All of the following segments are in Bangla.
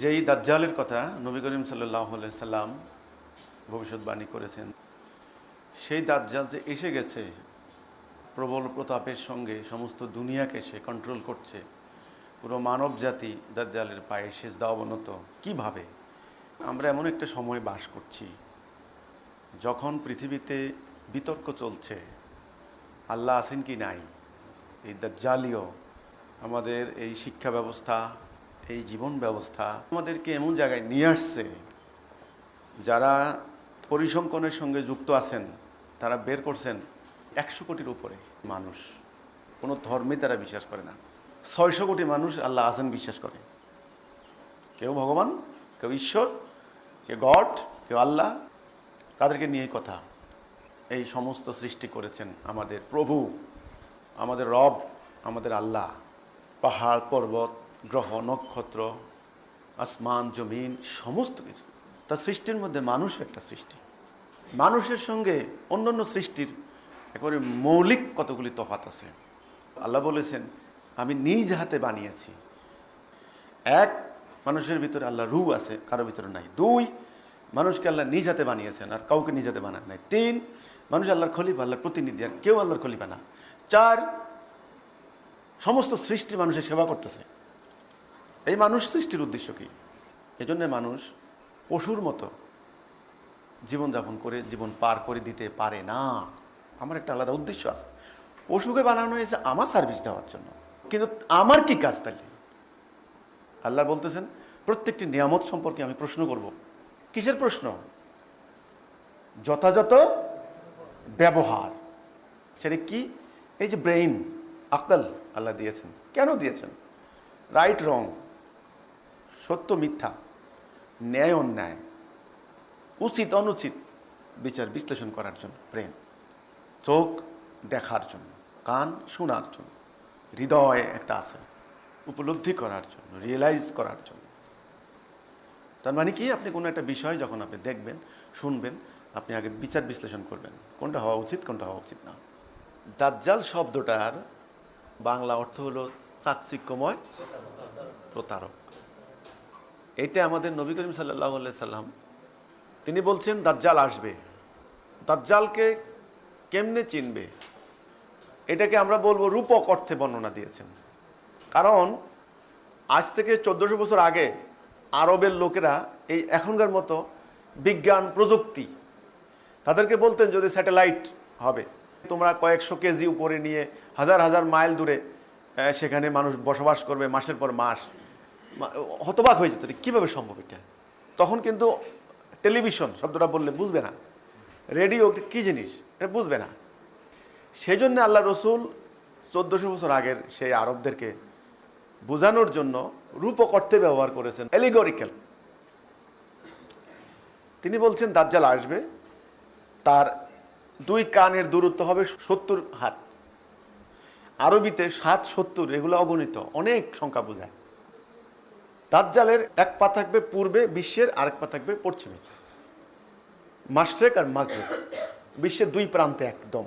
যেই দাজ্জালের কথা নবী করিম সাল্লাহ সাল্লাম ভবিষ্যৎবাণী করেছেন, সেই দাজ্জাল যে এসে গেছে, প্রবল প্রতাপের সঙ্গে সমস্ত দুনিয়াকে সে কন্ট্রোল করছে, পুরো মানব জাতি দাজ্জালের পায়ে শেষ অবনত, কীভাবে? আমরা এমন একটা সময় বাস করছি, যখন পৃথিবীতে বিতর্ক চলছে, আল্লাহ আছেন কি নাই, এই দাজ্জালীয় আমাদের এই শিক্ষা ব্যবস্থা এই জীবন ব্যবস্থা আমাদেরকে এমন জায়গায় নিয়ে আসছে, যারা পরিসংখ্যানের সঙ্গে যুক্ত আছেন, তারা বের করছেন একশো কোটির উপরে মানুষ। কোনো ধর্মে তারা বিশ্বাস করে না। ছয়শো কোটি মানুষ আল্লাহ আছেন বিশ্বাস করে। কেউ ভগবান, কেউ ঈশ্বর, কেউ গড, কেউ আল্লাহ। তাদেরকে নিয়ে কথা, এই সমস্ত সৃষ্টি করেছেন আমাদের প্রভু, আমাদের রব, আমাদের আল্লাহ। পাহাড়, পর্বত গ্রহ, নক্ষত্র, আসমান, জমিন, সমস্ত কিছু। তার সৃষ্টির মধ্যে মানুষ একটা সৃষ্টি। মানুষের সঙ্গে অন্যান্য সৃষ্টির একেবারে মৌলিক কতগুলি তফাত আছে। আল্লাহ বলেছেন, আমি নিজ হাতে বানিয়েছি। এক, মানুষের ভিতরে আল্লাহ রু আছে, কারও ভিতরে নাই। দুই, মানুষকে আল্লাহ নিজ হাতে বানিয়েছেন, আর কাউকে নিজ হাতে বানান নাই। তিন, মানুষ আল্লাহর খলিফা, আল্লাহর প্রতিনিধি, আর কেউ আল্লাহর খলিফা না। চার, সমস্ত সৃষ্টি মানুষের সেবা করতেছে। এই মানুষ সৃষ্টির উদ্দেশ্য কি? এজন্য মানুষ পশুর মতো জীবনযাপন করে, জীবন পার করে দিতে পারে না। আমার একটা আলাদা উদ্দেশ্য আছে। পশুকে বানানো হয়েছে আমার সার্ভিস দেওয়ার জন্য। কিন্তু আমার কি কাজ তাহলে? আল্লাহ বলতেছেন, প্রত্যেকটি নিয়ামত সম্পর্কে আমি প্রশ্ন করব। কিসের প্রশ্ন? যথাযথ ব্যবহার। সেটা কি? এই যে ব্রেইন আকল আল্লাহ দিয়েছেন। কেন দিয়েছেন? রাইট রং সত্য মিথ্যা, ন্যায় অন্যায়, উচিত অনুচিত বিচার বিশ্লেষণ করার জন্য, প্রেম, চোখ দেখার জন্য, কান শোনার জন্য, হৃদয় একটা আছে উপলব্ধি করার জন্য রিয়েলাইজ করার জন্য। তার মানে কি? আপনি কোনো একটা বিষয় যখন আপনি দেখবেন, শুনবেন, আপনি আগে বিচার বিশ্লেষণ করবেন, কোনটা হওয়া উচিত, কোনটা হওয়া উচিত না। দাজ্জাল শব্দটার বাংলা অর্থ হলো চাকচিক্যময় প্রতারক। এইটা আমাদের নবী করিম সাল্লাহ সাল্লাম, তিনি বলছেন, দাজ্জাল আসবে। দাজ্জালকে কেমনে চিনবে? এটাকে আমরা বলব রূপক অর্থে বর্ণনা দিয়েছেন। কারণ আজ থেকে চোদ্দশো বছর আগে আরবের লোকেরা এই এখনকার মতো বিজ্ঞান, প্রযুক্তি, তাদেরকে বলতেন, যদি স্যাটেলাইট হবে, তোমরা কয়েকশো কেজি উপরে নিয়ে হাজার হাজার মাইল দূরে সেখানে মানুষ বসবাস করবে মাসের পর মাস। হতবাক হয়ে যেত কীভাবে সম্ভব এটা? তখন কিন্তু টেলিভিশন শব্দটা বললে বুঝবে না। রেডিও কী জিনিস? এটা বুঝবে না। সেই জন্য আল্লাহ রসুল চোদ্দশো বছর আগের সেই আরবদেরকে বোঝানোর জন্য রূপক অর্থে ব্যবহার করেছেন এলিগরিক্যাল তিনি বলছেন, দাজ্জাল আসবে, তার দুই কানের দূরত্ব হবে সত্তর হাত। আরবিতে সাত সত্তর, এগুলো অগণিত, অনেক সংখ্যা বোঝায়। দাজ্জালের এক পা থাকবে পূর্বে বিশ্বের আরেক পা থাকবে পশ্চিমে। মাসরেক আর মাগরেব, বিশ্বের দুই প্রান্তে একদম।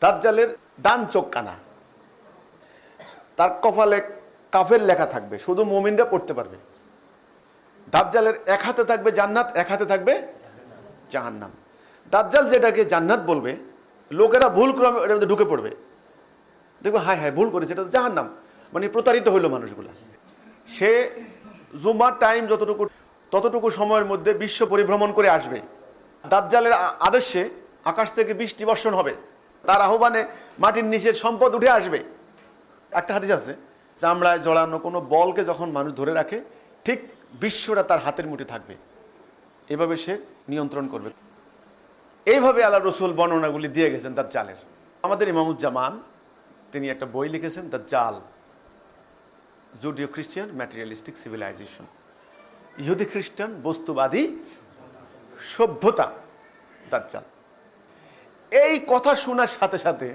দাজ্জালের ডান চোখ কানা। তার কপালে কাফের লেখা থাকবে, শুধু মোমিনরা পড়তে পারবে। দাজ্জালের এক হাতে থাকবে জান্নাত, এক হাতে থাকবে জাহান্নাম। দাজ্জাল যেটাকে জান্নাত বলবে, লোকেরা ভুল ক্রমে এটার মধ্যে ঢুকে পড়বে। দেখবে হায় হায়, ভুল করেছে, এটা তো জাহান্নাম। মানে প্রতারিত হইল মানুষগুলা। সে জুমার টাইম যতটুকু, ততটুকু সময়ের মধ্যে বিশ্ব পরিভ্রমণ করে আসবে। দাজ্জালের আদেশে আকাশ থেকে বৃষ্টি বর্ষণ হবে। তার আহ্বানে মাটির নিচের সম্পদ উঠে আসবে। একটা হাদিস আছে, চামড়ায় জড়ানো কোনো বলকে যখন মানুষ ধরে রাখে, ঠিক বিশ্বটা তার হাতের মুঠে থাকবে। এভাবে সে নিয়ন্ত্রণ করবে। এইভাবে আল্লাহ রসুল বর্ণনাগুলি দিয়ে গেছেন তার জালের আমাদের ইমামুজ্জামান, তিনি একটা বই লিখেছেন দ্য জাল জুডিও খ্রিস্টিয়ান ম্যাটেরিয়ালিস্টিক সিভিলাইজেশন ইহুদি খ্রিস্টান, বস্তুবাদী সভ্যতা, দাজ্জাল। এই কথা শোনার সাথে সাথে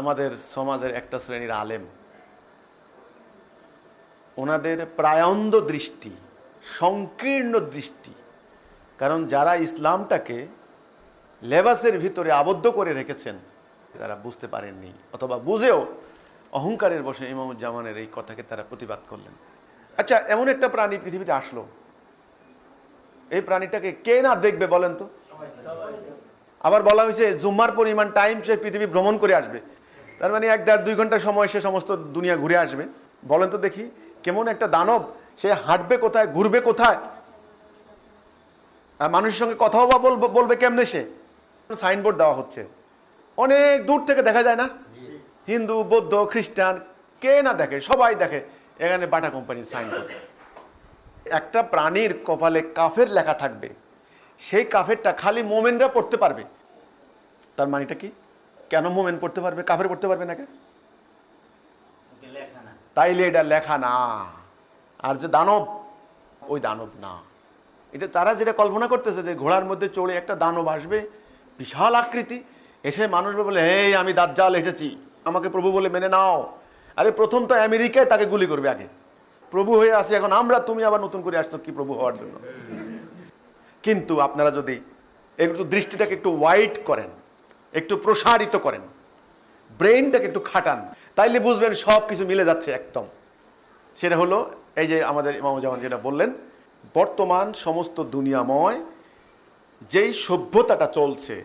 আমাদের সমাজের একটা শ্রেণির আলেম, ওনাদের প্রায়ন্দ দৃষ্টি, সংকীর্ণ দৃষ্টি, কারণ যারা ইসলামটাকে লেবাসের ভিতরে আবদ্ধ করে রেখেছেন, তারা বুঝতে পারেননি, অথবা বুঝেও অহংকারের বসে ইমামুজ্জামানের এই কথাকে তারা প্রতিবাদ করলেন। আচ্ছা এমন একটা প্রাণী পৃথিবীতে আসলো। এই প্রাণীটাকে কে না দেখবে বলেন তো? আবার বলা হয়েছে, জুম্মার পরিমাণ টাইম সে পৃথিবী ভ্রমণ করে আসবে। তার মানে এক দেড় দুই ঘণ্টা সময় সে সমস্ত দুনিয়া ঘুরে আসবে। বলেন তো দেখি, কেমন একটা দানব, সে হাঁটবে কোথায়, ঘুরবে কোথায়? আর মানুষের সঙ্গে কথাও বা বলবে বলবে কেমনে সে? সাইনবোর্ড দেওয়া হচ্ছে। অনেক দূর থেকে দেখা যায় না? হিন্দু, বৌদ্ধ, খ্রিস্টান, কে না দেখে, সবাই দেখে, এখানে বাটা কোম্পানির সাইনবোর্ড একটা প্রাণীর কপালে কাফের লেখা থাকবে, সেই কাফেরটা খালি মোমেনরা পড়তে পারবে। তার মানেটা কি? কেন মোমেন পড়তে পারবে? কাফের পড়তে পারবে না না তাইলে এটা লেখা না। আর যে দানব, ওই দানব না। এটা তারা যেটা কল্পনা করতেছে যে ঘোড়ার মধ্যে চড়ে একটা দানব আসবে, বিশাল আকৃতি, এসে মানুষ বলে, এই আমি দাজ্জাল এসেছি। আমাকে প্রভু বলে মেনে নাও। আরে, প্রথম তো আমেরিকায় তাকে গুলি করবে আগে। প্রভু হয়ে আসে এখন আমরা, তুমি আবার নতুন করে আসছো কি প্রভু হওয়ার জন্য? কিন্তু আপনারা যদি একটু দৃষ্টিটাকে একটু ওয়াইড করেন, একটু প্রসারিত করেন ব্রেনটাকে একটু খাটান, তাইলে বুঝবেন সব কিছু মিলে যাচ্ছে একদম। সেটা হলো, এই যে আমাদের ইমামুজ্জামান যেটা বললেন, বর্তমান সমস্ত দুনিয়াময় যেই সভ্যতাটা চলছে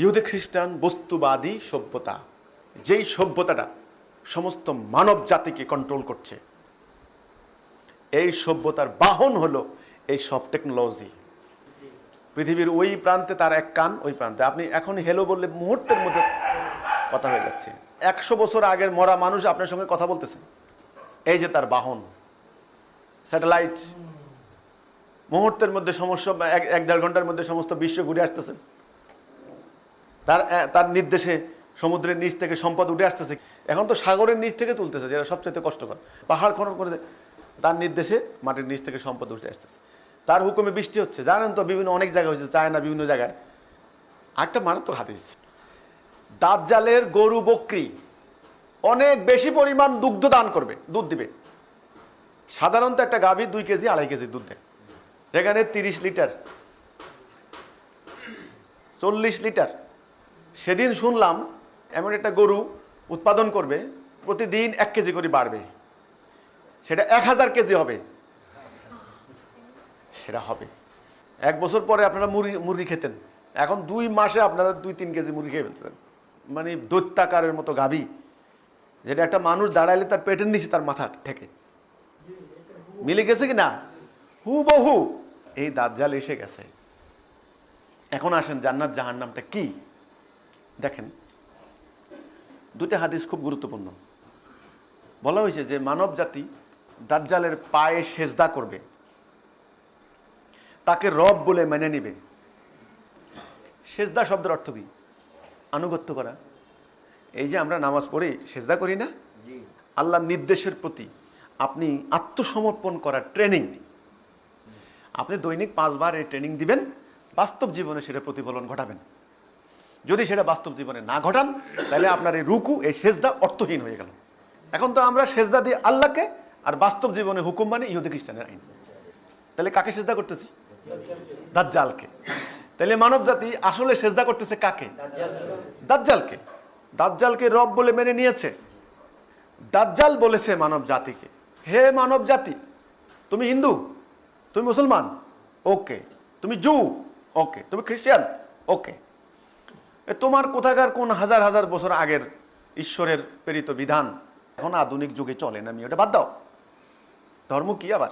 ইহুদি খ্রিস্টান, বস্তুবাদী সভ্যতা, যেই সভ্যতাটা সমস্ত মানব জাতিকে কন্ট্রোল করছে, এই সভ্যতার বাহন হলো এই সব টেকনোলজি পৃথিবীর ওই প্রান্তে তার এক কান, ওই প্রান্তে। আপনি এখন হেলো বললে মুহূর্তের মধ্যে কথা হয়ে যাচ্ছে। একশো বছর আগের মরা মানুষ আপনার সঙ্গে কথা বলতেছে। এই যে তার বাহন স্যাটেলাইট মুহূর্তের মধ্যে সমস্ত এক দেড় ঘণ্টার মধ্যে সমস্ত বিশ্ব ঘুরে আসতেছে। তার তার নির্দেশে সমুদ্রের নিচ থেকে সম্পদ উঠে আসতেছে। এখন তো সাগরের নিচ থেকে তুলতেছে, যেটা সবচেয়ে কষ্টকর। পাহাড় খনন করে তার নির্দেশে মাটির নিচ থেকে সম্পদ উঠে আসতেছে। তার হুকুমে বৃষ্টি হচ্ছে। জানেন তো বিভিন্ন অনেক জায়গায় হয়েছে, চায়না বিভিন্ন জায়গায়। একটা মারাত্মক হাদিস দাজ্জালের গরু বকরি অনেক বেশি পরিমাণ দুগ্ধ দান করবে, দুধ দিবে। সাধারণত একটা গাভী দুই কেজি, আড়াই কেজি দুধ দেয়। সেখানে তিরিশ লিটার, চল্লিশ লিটার সেদিন শুনলাম এমন একটা গরু উৎপাদন করবে, প্রতিদিন এক কেজি করে বাড়বে। সেটা এক হাজার কেজি হবে। সেটা হবে। এক বছর পরে আপনারা মুরগি মুরগি খেতেন। এখন দুই মাসে আপনারা দুই, তিন কেজি মুরগি খেয়ে ফেলতেছেন। মানে দৈত্যাকারের মতো গাভী। যেটা একটা মানুষ দাঁড়াইলে তার পেটের নিচে তার মাথা থেকে মিলে গেছে কি না? হু বহু এই দাজ্জাল এসে গেছে। এখন আসেন জান্নাত জাহান্নামটা কি? দেখেন দুটা হাদিস খুব গুরুত্বপূর্ণ। বলা হয়েছে যে মানব জাতি দাজ্জালের পায়ে সেজদা করবে। তাকে রব বলে মেনে নিবে। সেজদা শব্দের অর্থ কি? আনুগত্য করা। এই যে আমরা নামাজ পড়ি সেজদা করি না? আল্লাহর নির্দেশের প্রতি আপনি আত্মসমর্পণ করার ট্রেনিং আপনি দৈনিক পাঁচবার এই ট্রেনিং দিবেন বাস্তব জীবনে সেটা প্রতিফলন ঘটাবেন। যদি সেটা বাস্তব জীবনে না ঘটান, তাহলে আপনার এই রুকু, এই সেজদা অর্থহীন হয়ে গেল। এখন তো আমরা সেজদা দিই আল্লাহকে আর বাস্তব জীবনে হুকুম মানে ইহুদি খ্রিস্টানের আইন। তাহলে কাকে সেজদা করতেছি? দাজ্জালকে। তাহলে মানব জাতি আসলে সেজদা করতেছে কাকে? দাজ্জালকে। দাজ্জালকে রব বলে মেনে নিয়েছে। দাজ্জাল বলেছে মানব জাতিকে। হে মানব জাতি, তুমি হিন্দু? তুমি মুসলমান? ওকে। তুমি জু? ওকে। তুমি খ্রিস্টান? ওকে। তোমার কোথাকার কোন হাজার হাজার বছর আগের ঈশ্বরের প্রেরিত বিধান? এখন আধুনিক যুগে চলে না আমি ওটা বাদ দাও। ধর্ম কি আবার?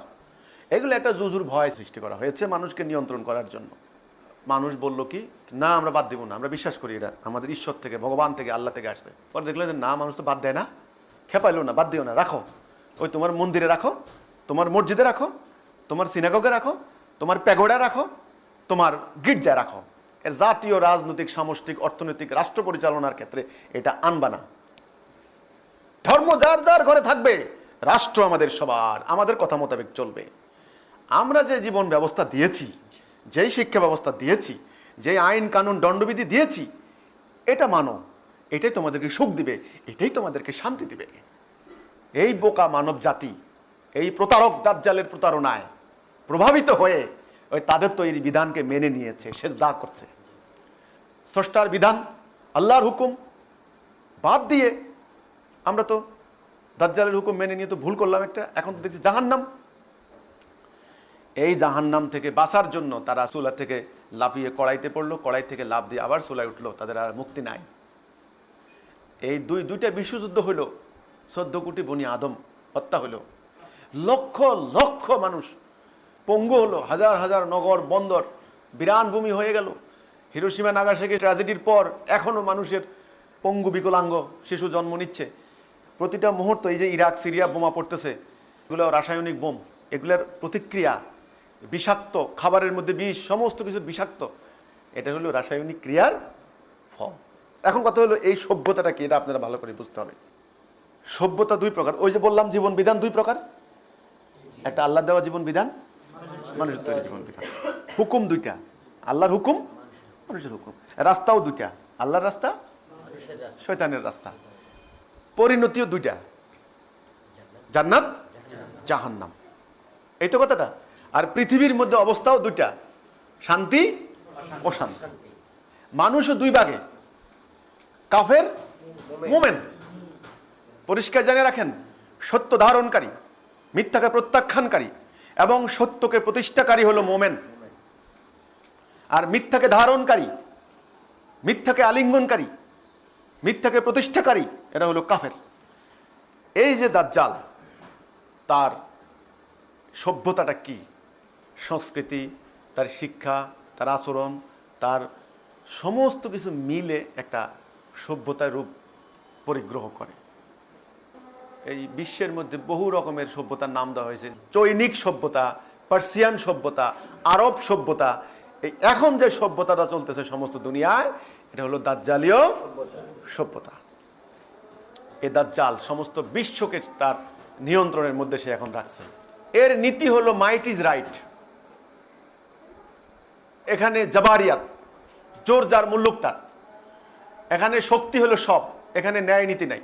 এগুলো একটা জুজুর ভয় সৃষ্টি করা হয়েছে মানুষকে নিয়ন্ত্রণ করার জন্য। মানুষ বলল কি, না, আমরা বাদ দিব না, আমরা বিশ্বাস করি এটা। আমাদের ঈশ্বর থেকে, ভগবান থেকে, আল্লাহ থেকে আসছে। পরে দেখল যে, না, মানুষ তো বাদ দেয় না। খেপাইলো না, বাদ দিও না, রাখো। ওই তোমার মন্দিরে রাখো, তোমার মসজিদে রাখো, তোমার সিনাগগে রাখো, তোমার প্যাগোডা রাখো, তোমার গির্জায় রাখো। এর জাতীয় রাজনৈতিক, সামষ্টিক, অর্থনৈতিক রাষ্ট্র পরিচালনার ক্ষেত্রে এটা আনবা না। ধর্ম যার যার ঘরে থাকবে, রাষ্ট্র আমাদের সবার, আমাদের কথা মোতাবেক চলবে। আমরা যে জীবন ব্যবস্থা দিয়েছি, যেই শিক্ষা ব্যবস্থা দিয়েছি যে আইন, কানুন, দণ্ডবিধি দিয়েছি, এটা মানো, এটাই তোমাদেরকে সুখ দিবে, এটাই তোমাদেরকে শান্তি দিবে। এই বোকা মানব জাতি, এই প্রতারক দাজ্জালের প্রতারণায় প্রভাবিত হয়ে ওই তাদের তৈরি বিধানকে মেনে নিয়েছে, সে দা করছে। স্রষ্টার বিধান, আল্লাহর হুকুম বাদ দিয়ে আমরা তো দাজ্জালের হুকুম মেনে নিয়ে তো ভুল করলাম একটা, এখন তো দেখছি জাহান্নাম। এই জাহান্নাম থেকে বাঁচার জন্য তারা চুলা থেকে লাফিয়ে কড়াইতে পড়ল, কড়াই থেকে লাফ দিয়ে আবার চুলায় উঠল, তাদের আর মুক্তি নাই। এই দুই, দুইটা বিশ্বযুদ্ধ হইল, চোদ্দ কোটি বনি আদম হত্যা হইল। লক্ষ লক্ষ মানুষ পঙ্গু হলো, হাজার হাজার নগর, বন্দর, বিরান ভূমি হয়ে গেল। হিরোসীমা নাগাসাকি ট্র্যাজেডির পর এখনও মানুষের পঙ্গু বিকলাঙ্গ শিশু জন্ম নিচ্ছে। প্রতিটা মুহূর্ত এই যে ইরাক, সিরিয়া বোমা পড়তেছে, এগুলো রাসায়নিক বোম, এগুলোর প্রতিক্রিয়া বিষাক্ত, খাবারের মধ্যে বিষ, সমস্ত কিছু বিষাক্ত। এটা হলো রাসায়নিক ক্রিয়ার ফল। এখন কথা হলো এই সভ্যতাটা কি, এটা আপনারা ভালো করে বুঝতে হবে। সভ্যতা দুই প্রকার, ওই যে বললাম জীবন বিধান দুই প্রকার। একটা আল্লাহ দেওয়া জীবন বিধান মানুষের তৈরি জীবন বিধান হুকুম দুইটা। আল্লাহর হুকুম, মানুষের হুকুম। রাস্তাও দুইটা। আল্লাহর রাস্তা মানুষের রাস্তা। পরিণতিও দুইটা। জান্নাত, জাহান্নাম। এই তো কথাটা। আর পৃথিবীর মধ্যে অবস্থাও দুইটা। শান্তি, অশান্তি। শান্তি মানুষও দুই ভাগে। কাফের, মোমেন। পরিষ্কার জানিয়ে রাখেন, সত্য ধারণকারী, মিথ্যাকে প্রত্যাখ্যানকারী। এবং সত্যকে প্রতিষ্ঠাকারী হলো মোমেন। আর মিথ্যাকে ধারণকারী, মিথ্যাকে আলিঙ্গনকারী, মিথ্যাকে প্রতিষ্ঠাকারী এটা হলো কাফের। এই যে দাজ্জাল, তার সভ্যতাটা কি? সংস্কৃতি, তার শিক্ষা, তার আচরণ, তার সমস্ত কিছু মিলে একটা সভ্যতার রূপ পরিগ্রহ করে। এই বিশ্বের মধ্যে বহু রকমের সভ্যতার নাম দেওয়া হয়েছে। চৈনিক সভ্যতা পার্সিয়ান সভ্যতা আরব সভ্যতা। এই এখন যে সভ্যতাটা চলতেছে সমস্ত দুনিয়ায় এটা হলো দাজ্জালীয় সভ্যতা। এ দাজ্জাল সমস্ত বিশ্বকে তার নিয়ন্ত্রণের মধ্যে সে এখন রাখছে। এর নীতি হলো মাইট ইজ রাইট এখানে জাবারিয়াত জোর যার মুল্লুক তার এখানে শক্তি হলো সব। এখানে ন্যায় নীতি নাই।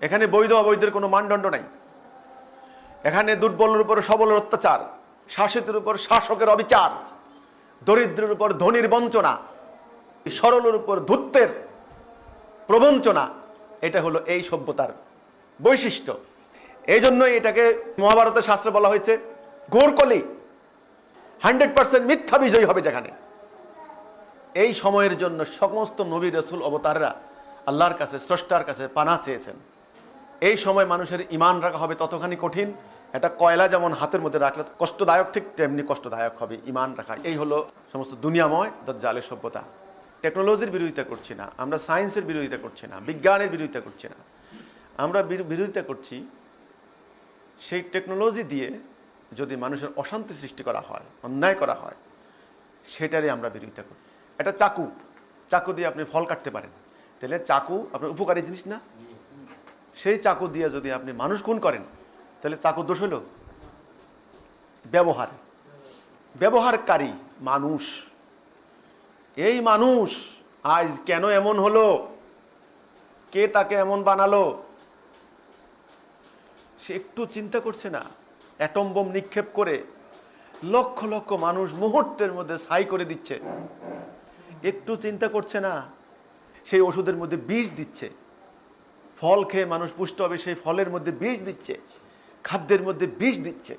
এখানে বৈধ অবৈধের কোনো মানদণ্ড নাই। এখানে দুর্বলের উপর সবলের অত্যাচার, শাসিতের উপর শাসকের অবিচার, দরিদ্রের উপর ধনির বঞ্চনা, সরলের উপর ধূর্তের প্রবঞ্চনা, এটা হলো এই সভ্যতার বৈশিষ্ট্য। এই জন্যই এটাকে মহাভারতের শাস্ত্রে বলা হয়েছে, গোরকলি। হান্ড্রেড পার্সেন্ট মিথ্যা বিজয়ী হবে যেখানে। এই সময়ের জন্য সমস্ত নবী রসুল অবতাররা আল্লাহর কাছে, স্রষ্টার কাছে পানা চেয়েছেন। এই সময় মানুষের ইমান রাখা হবে ততখানি কঠিন। এটা কয়লা যেমন হাতের মধ্যে রাখলে কষ্টদায়ক, ঠিক তেমনি কষ্টদায়ক হবে ইমান রাখা। এই হলো সমস্ত দুনিয়াময় জালের সভ্যতা। টেকনোলজির বিরোধিতা করছি না, আমরা সায়েন্সের বিরোধিতা করছি না, বিজ্ঞানের বিরোধিতা করছি না। আমরা বিরো- বিরোধিতা করছি সেই টেকনোলজি দিয়ে যদি মানুষের অশান্তি সৃষ্টি করা হয়, অন্যায় করা হয়, সেটারই আমরা বিরোধিতা করি। এটা চাকু চাকু দিয়ে আপনি ফল কাটতে পারেন। তাহলে চাকু আপনার উপকারী জিনিস না? সেই চাকু দিয়ে যদি আপনি মানুষ খুন করেন, তাহলে চাকু দোষ হলো? ব্যবহার। ব্যবহারকারী মানুষ। এই মানুষ আজ কেন এমন হলো? কে তাকে এমন বানালো? সে একটু চিন্তা করছে না? অ্যাটম বোম নিক্ষেপ করে লক্ষ লক্ষ মানুষ মুহূর্তের মধ্যে ছাই করে দিচ্ছে। একটু চিন্তা করছে না? সেই ওষুধের মধ্যে বিষ দিচ্ছে। ফল খেয়ে মানুষ পুষ্ট হবে, সেই ফলের মধ্যে বিষ দিচ্ছে, খাদ্যের মধ্যে বিষ দিচ্ছে।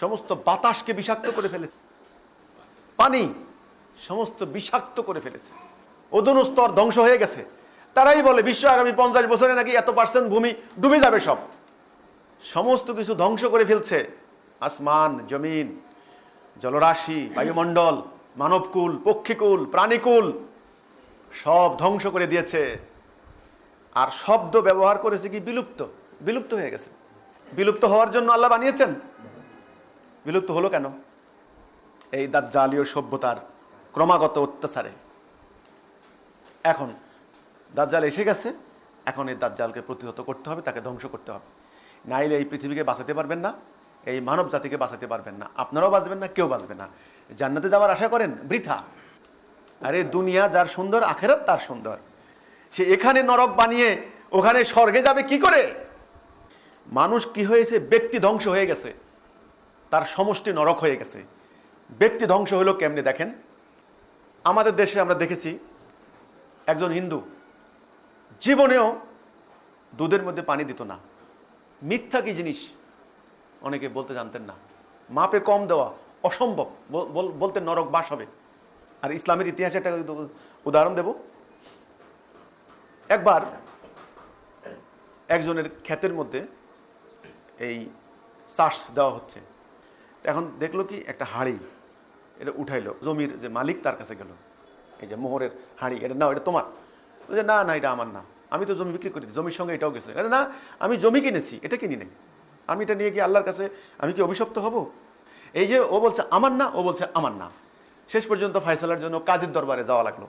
সমস্ত বাতাসকে বিষাক্ত করে ফেলেছে। পানি সমস্ত বিষাক্ত করে ফেলেছে। ওজন স্তর ধ্বংস হয়ে গেছে। তারাই বলে, বিশ্ব আগামী পঞ্চাশ বছরে নাকি এত পার্সেন্ট ভূমি ডুবে যাবে সব। সমস্ত কিছু ধ্বংস করে ফেলছে। আসমান, জমিন, জলরাশি, বায়ুমণ্ডল, মানবকুল, পক্ষীকুল, প্রাণীকুল, সব ধ্বংস করে দিয়েছে। আর শব্দ ব্যবহার করেছে কি বিলুপ্ত? বিলুপ্ত হয়ে গেছে। বিলুপ্ত হওয়ার জন্য আল্লাহ বানিয়েছেন। বিলুপ্ত হলো কেন? এই দাজ্জালীয় সভ্যতার ক্রমাগত অত্যাচারে। এখন দাজ্জাল এসে গেছে। এখন এই দাজ্জালকে প্রতিহত করতে হবে, তাকে ধ্বংস করতে হবে। নাইলে এই পৃথিবীকে বাঁচাতে পারবেন না, এই মানব জাতিকে বাঁচাতে পারবেন না। আপনারাও বাঁচবেন না, কেউ বাঁচবে না। জান্নাতে যাওয়ার আশা করেন, বৃথা। আরে দুনিয়া যার সুন্দর, আখেরাত তার সুন্দর। সে এখানে নরক বানিয়ে ওখানে স্বর্গে যাবে কি করে? মানুষ কি হয়েছে? ব্যক্তি ধ্বংস হয়ে গেছে। তার সমষ্টি নরক হয়ে গেছে। ব্যক্তি ধ্বংস হলো কেমনে দেখেন? আমাদের দেশে আমরা দেখেছি, একজন হিন্দু জীবনেও দুধের মধ্যে পানি দিত না। মিথ্যা কি জিনিস? অনেকে বলতে জানতেন না। মাপে কম দেওয়া অসম্ভব। বল- বল- বলতে নরক বাস হবে। আর ইসলামের ইতিহাসে একটা উদাহরণ দেব। একবার একজনের ক্ষেতের মধ্যে এই চাষ দেওয়া হচ্ছে। এখন দেখল কি একটা হাঁড়ি, এটা উঠাইলো, জমির যে মালিক তার কাছে গেল। এই যে মোহরের হাঁড়ি, এটা নাও, এটা তোমার। বলছে, না না, এটা আমার না। আমি তো জমি বিক্রি করি, জমির সঙ্গে এটাও গেছে। না, আমি জমি কিনেছি, এটা কিনি নেই। আমি এটা নিয়ে গিয়ে আল্লাহর কাছে, আমি কি অভিশপ্ত হব? এই যে ও বলছে, আমার না? ও বলছে, আমার না। শেষ পর্যন্ত ফায়সালার জন্য কাজের দরবারে যাওয়া লাগল।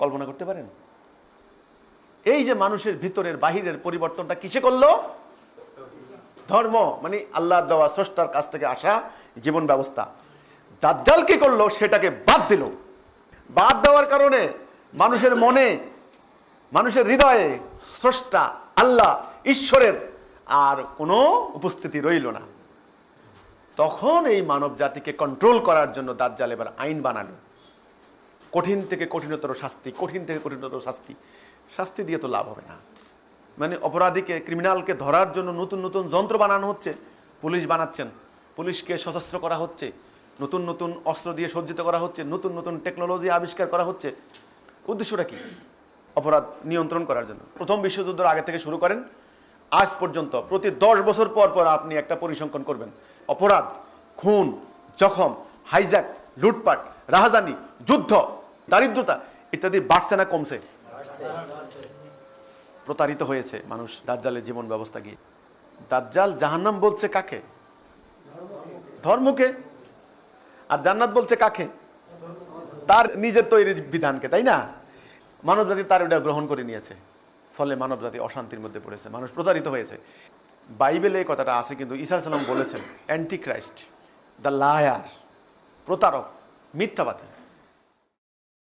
কল্পনা করতে পারেন? এই যে মানুষের ভিতরের বাহিরের পরিবর্তনটা কিসে করল? ধর্ম মানে আল্লাহ দেওয়া স্রষ্টার কাছ থেকে আসা জীবন ব্যবস্থা। দাজ্জাল কি করল? সেটাকে বাদ দিল। বাদ দেওয়ার কারণে মানুষের মনে, মানুষের হৃদয়ে স্রষ্টা, আল্লাহ, ঈশ্বরের আর কোনো উপস্থিতি রইল না। তখন এই মানব জাতিকে কন্ট্রোল করার জন্য দাজ্জাল এবার আইন বানালো। কঠিন থেকে কঠিনতর শাস্তি, কঠিন থেকে কঠিনতর শাস্তি। শাস্তি দিয়ে তো লাভ হবে না। মানে অপরাধীকে ক্রিমিনালকে ধরার জন্য নতুন নতুন যন্ত্র বানানো হচ্ছে। পুলিশ বানাচ্ছেন। পুলিশকে সশস্ত্র করা হচ্ছে। নতুন নতুন অস্ত্র দিয়ে সজ্জিত করা হচ্ছে। নতুন নতুন টেকনোলজি আবিষ্কার করা হচ্ছে। উদ্দেশ্যটা কি? অপরাধ নিয়ন্ত্রণ করার জন্য। প্রথম বিশ্বযুদ্ধের আগে থেকে শুরু করেন। আজ পর্যন্ত, প্রতি দশ বছর পর পর আপনি একটা পরিসংখ্যান করবেন। অপরাধ, খুন, জখম হাইজ্যাক লুটপাট, রাহাজানি, যুদ্ধ, দারিদ্রতা ইত্যাদি বাড়ছে না, কমছে। প্রতারিত হয়েছে মানুষ দাজ্জালের জীবন ব্যবস্থা গিয়ে। দাজ্জাল জাহান্নাম বলছে কাকে? ধর্মকে। আর জান্নাত বলছে কাকে? তার নিজের তৈরি বিধানকে, তাই না? মানব জাতি তার ওটা গ্রহণ করে নিয়েছে। ফলে মানব জাতি অশান্তির মধ্যে পড়েছে, মানুষ প্রতারিত হয়েছে। বাইবেলে এই কথাটা আছে, কিন্তু ঈসা সালাম বলেছেন অ্যান্টি ক্রাইস্ট দ্য লায়ার প্রতারক, মিথ্যাবাদী।